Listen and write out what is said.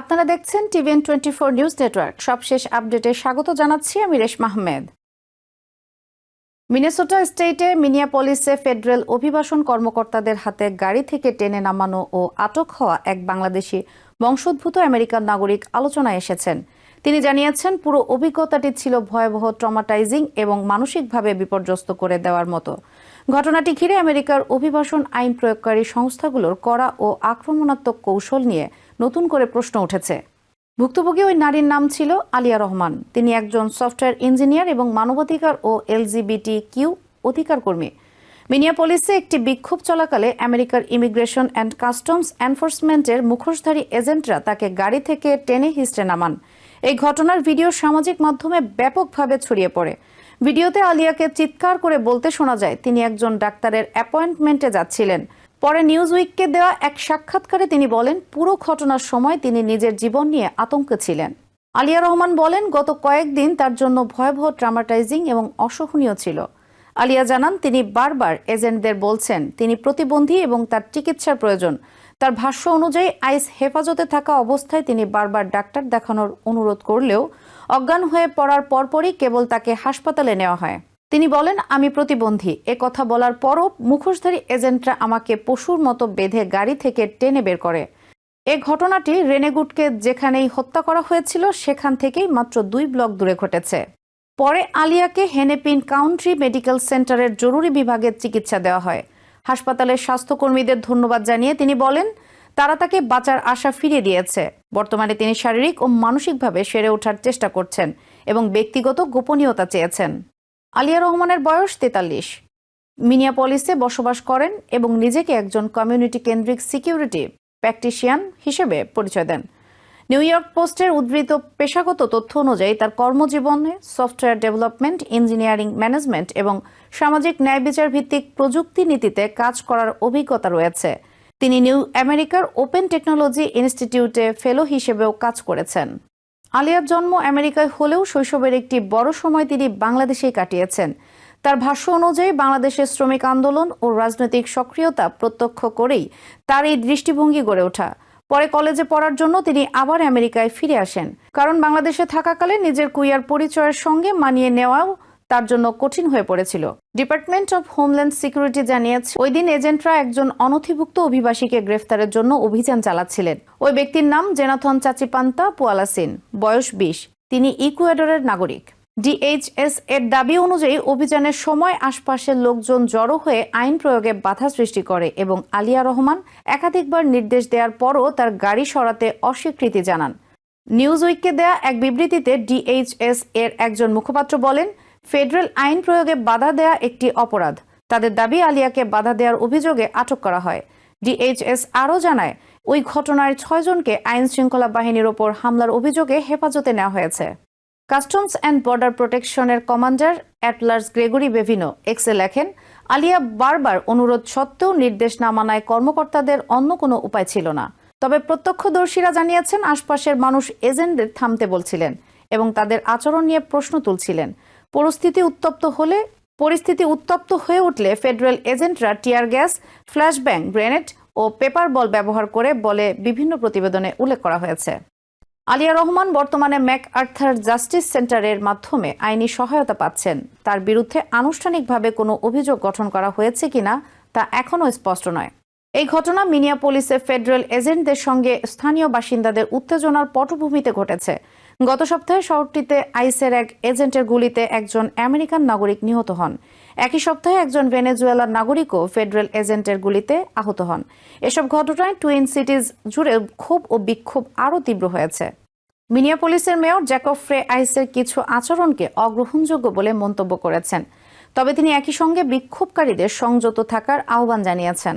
আপনারা দেখছেন TVN twenty four news network. সবশেষ আপডেটে স্বাগত জানাচ্ছি আমি রেশমা আহমেদ। মিনেসোটা স্টেটে মিনিয়াপলিসে ফেডারেল অভিবাসন কর্মকর্তাদের হাতে গাড়ি থেকে টেনে নামানো ও আটক হওয়া এক বাংলাদেশি বংশোদ্ভূত আমেরিকান নাগরিক আলোচনায় এসেছেন। তিনি জানিয়েছেন, পুরো অভিজ্ঞতাটি ছিল ভয়াবহ, ট্রমাটাইজিং এবং মানসিকভাবে বিপর্যস্ত করে দেওয়ার মতো। ঘটনাটি ঘিরে আমেরিকার অভিবাসন আইন প্রয়োগকারী সংস্থাগুলোর কড়া ও আক্রমণাত্মক কৌশল নিয়ে নতুন করে প্রশ্ন উঠেছে। ভুক্তভোগী ওই নারীর নাম ছিল আলিয়া রহমান। তিনি একজন সফটওয়্যার ইঞ্জিনিয়ার এবং মানবাধিকার ও এলজিবিটি কিউ অধিকার কর্মী মিনিয়াপলিসে একটি বিক্ষোভ চলাকালে আমেরিকার ইমিগ্রেশন অ্যান্ড কাস্টমস এনফোর্সমেন্টের মুখোশধারী এজেন্টরা তাকে গাড়ি থেকে টেনে হিস্টে নামান। এই ঘটনার ভিডিও সামাজিক মাধ্যমে ব্যাপকভাবে ছড়িয়ে পড়ে। ভিডিওতে আলিয়াকে চিৎকার করে বলতে শোনা যায়, তিনি একজন ডাক্তারের অ্যাপয়েন্টমেন্টে যাচ্ছিলেন। পরে নিউজ উইককে দেওয়া এক সাক্ষাৎকারে তিনি বলেন, পুরো ঘটনার সময় তিনি নিজের জীবন নিয়ে আতঙ্কে ছিলেন। আলিয়া রহমান বলেন, গত কয়েকদিন তার জন্য ভয়াবহ ট্রামাটাইজিং এবং অসহনীয় ছিল। আলিয়া জানান, তিনি বারবার এজেন্টদের বলছেন, তিনি প্রতিবন্ধী এবং তার চিকিৎসার প্রয়োজন। তার ভাষ্য অনুযায়ী আইস হেফাজতে থাকা অবস্থায় তিনি বারবার ডাক্তার দেখানোর অনুরোধ করলেও অজ্ঞান হয়ে পড়ার পরপরই কেবল তাকে হাসপাতালে নেওয়া হয়। তিনি বলেন, আমি প্রতিবন্ধী। এ কথা বলার পরও মুখোশধারী এজেন্টরা আমাকে পশুর মতো বেঁধে গাড়ি থেকে টেনে বের করে। এ ঘটনাটি রেনেগুটকে যেখানেই হত্যা করা হয়েছিল, সেখান থেকেই মাত্র দুই ব্লক দূরে ঘটেছে। পরে আলিয়াকে হেনেপিন কাউন্ট্রি মেডিকেল সেন্টারের জরুরি বিভাগে চিকিৎসা দেওয়া হয়। হাসপাতালের স্বাস্থ্যকর্মীদের ধন্যবাদ জানিয়ে তিনি বলেন, তারা তাকে বাঁচার আশা ফিরিয়ে দিয়েছে। বর্তমানে তিনি শারীরিক ও মানসিকভাবে সেরে ওঠার চেষ্টা করছেন এবং ব্যক্তিগত গোপনীয়তা চেয়েছেন। আলিয়া রহমানের বয়স তেতাল্লিশ। মিনিয়াপলিসে বসবাস করেন এবং নিজেকে একজন কমিউনিটি কেন্দ্রিক সিকিউরিটি প্র্যাকটিশিয়ান হিসেবে পরিচয় দেন। নিউ ইয়র্ক পোস্টের উদ্ধৃত পেশাগত তথ্য অনুযায়ী তার কর্মজীবনে সফটওয়্যার ডেভেলপমেন্ট, ইঞ্জিনিয়ারিং ম্যানেজমেন্ট এবং সামাজিক ন্যায় বিচার ভিত্তিক প্রযুক্তি নীতিতে কাজ করার অভিজ্ঞতা রয়েছে। তিনি নিউ আমেরিকার ওপেন টেকনোলজি ইনস্টিটিউটে ফেলো হিসেবেও কাজ করেছেন। আলিয়ার জন্ম আমেরিকায় হলেও শৈশবের একটি বড় সময় তিনি বাংলাদেশেই কাটিয়েছেন। তার ভাষ্য অনুযায়ী বাংলাদেশের শ্রমিক আন্দোলন ও রাজনৈতিক সক্রিয়তা প্রত্যক্ষ করেই তার এই দৃষ্টিভঙ্গি গড়ে ওঠা। পরে কলেজে পড়ার জন্য তিনি আবার আমেরিকায় ফিরে আসেন। কারণ বাংলাদেশে থাকাকালে নিজের কুইয়ার পরিচয়ের সঙ্গে মানিয়ে নেওয়াও তার জন্য কঠিন হয়ে পড়েছিল। ডিপার্টমেন্ট অব হোমল্যান্ড সিকিউরিটি জানিয়েছে, ওই দিন এজেন্টরা একজন অনথিভুক্ত অভিবাসীকে গ্রেফতারের জন্য অভিযান চালাচ্ছিলেন। ওই ব্যক্তির নাম জেনাথন চাচিপান্তা পুয়ালাসিন, বয়স বিশ। তিনি ইকুয়েডরের নাগরিক। ডিএইচএস এর দাবি অনুযায়ী অভিযানের সময় আশপাশের লোকজন জড়ো হয়ে আইন প্রয়োগে বাধা সৃষ্টি করে এবং আলিয়া রহমান একাধিকবার নির্দেশ দেওয়ার পরও তার গাড়ি সরাতে অস্বীকৃতি জানান। নিউজ উইককে দেয়া এক বিবৃতিতে ডিএইচএস এর একজন মুখপাত্র বলেন, ফেডারেল আইন প্রয়োগে বাধা দেয়া একটি অপরাধ। তাদের দাবি আলিয়াকে বাধা দেওয়ার অভিযোগে আটক করা হয়। ডিএইচএস আরও জানায়, ওই ঘটনায় ছয়জনকে আইন শৃঙ্খলা বাহিনীর ওপর হামলার অভিযোগে হেফাজতে নেওয়া হয়েছে। Customs and border প্রোটেকশনের commander at large Gregory Bovino এক্সে লেখেন, আলিয়া বারবার অনুরোধ সত্ত্বেও নির্দেশ না মানায় কর্মকর্তাদের অন্য কোনো উপায় ছিল না। তবে প্রত্যক্ষদর্শীরা জানিয়েছেন, আশপাশের মানুষ এজেন্টদের থামতে বলছিলেন এবং তাদের আচরণ নিয়ে প্রশ্ন তুলছিলেন। পরিস্থিতি উত্তপ্ত হলে, পরিস্থিতি উত্তপ্ত হয়ে উঠলে ফেডারেল এজেন্টরা টিয়ার গ্যাস ফ্ল্যাশব্যাং গ্রেনেড ও পেপার বল ব্যবহার করে বলে বিভিন্ন প্রতিবেদনে উল্লেখ করা হয়েছে। আলিয়া রহমান বর্তমানে ম্যাক আর্থার জাস্টিস সেন্টারের মাধ্যমে আইনি সহায়তা পাচ্ছেন। তার বিরুদ্ধে আনুষ্ঠানিকভাবে কোনো অভিযোগ গঠন করা হয়েছে কিনা তা এখনও স্পষ্ট নয়। এই ঘটনা মিনিয়াপোলিসের ফেডারেল এজেন্টদের সঙ্গে স্থানীয় বাসিন্দাদের উত্তেজনার পটভূমিতে ঘটেছে। গত সপ্তাহে শহরটিতে আইসের এক এজেন্টের গুলিতে একজন আমেরিকান নাগরিক নিহত হন। একই সপ্তাহে একজন ভেনেজুয়েলার নাগরিকও ফেডারেল এজেন্টের গুলিতে আহত হন। এসব ঘটনায় টুইন সিটিজ জুড়ে ক্ষোভ ও বিক্ষোভ আরও তীব্র হয়েছে। মিনিয়াপোলিসের মেয়র জ্যাকব ফ্রে আইসের কিছু আচরণকে অগ্রহণযোগ্য বলে মন্তব্য করেছেন। তবে তিনি একই সঙ্গে বিক্ষোভকারীদের সংযত থাকার আহ্বান জানিয়েছেন।